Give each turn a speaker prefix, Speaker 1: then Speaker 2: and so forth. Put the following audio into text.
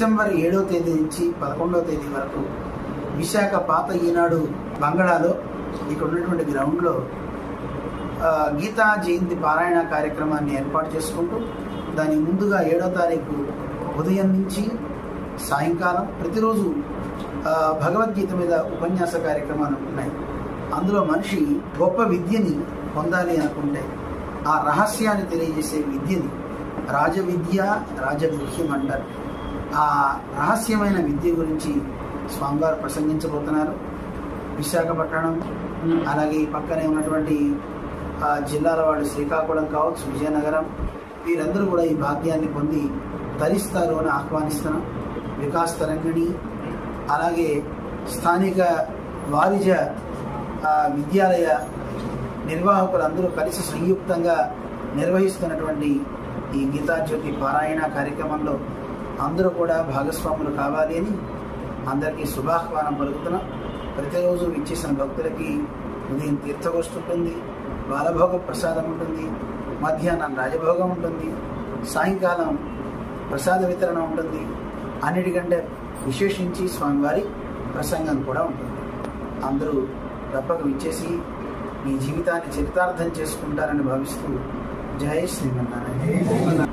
Speaker 1: December ఏడో తేదీ నుంచి పదకొండవ తేదీ వరకు విశాఖ పాత ఈనాడు బంగళాలో ఇక్కడ ఉన్నటువంటి గ్రౌండ్లో గీతా జయంతి పారాయణ కార్యక్రమాన్ని ఏర్పాటు చేసుకుంటూ దాని ముందుగా ఏడో తారీఖు ఉదయం నుంచి సాయంకాలం ప్రతిరోజు భగవద్గీత మీద ఉపన్యాస కార్యక్రమాలు ఉన్నాయి. అందులో మనిషి గొప్ప విద్యని పొందాలి అనుకుంటే ఆ రహస్యాన్ని తెలియజేసే విద్యని రాజవిద్య రాజగృహ్యం అంటారు. ఆ రహస్యమైన విద్య గురించి స్వామివారు ప్రసంగించబోతున్నారు. విశాఖపట్నం అలాగే ఈ పక్కనే ఉన్నటువంటి ఆ, జిల్లాల వాళ్ళు శ్రీకాకుళం కావచ్చు విజయనగరం వీరందరూ కూడా ఈ భాగ్యాన్ని పొంది తరిస్తారు అని ఆహ్వానిస్తున్నాం. వికాస్ తరంగిణి అలాగే స్థానిక వారిజ విద్యాలయ నిర్వాహకులందరూ కలిసి సంయుక్తంగా నిర్వహిస్తున్నటువంటి ఈ గీతాజ్యోతి పారాయణ కార్యక్రమంలో అందరూ కూడా భాగస్వాములు కావాలి అని అందరికీ శుభాహ్వానం పలుకుతున్నాం. ప్రతిరోజు విచ్చేసిన భక్తులకి ఉదయం తీర్థగోష్ఠి ఉంటుంది బాలభోగ ప్రసాదం ఉంటుంది మధ్యాహ్నం రాజభోగం ఉంటుంది సాయంకాలం ప్రసాద వితరణ ఉంటుంది. అన్నిటికంటే విశేషించి స్వామివారి ప్రసంగం కూడా ఉంటుంది. అందరూ తప్పక విచ్చేసి మీ జీవితాన్ని చరితార్థం చేసుకుంటారని భావిస్తూ జయ శ్రీమన్నారాయణ.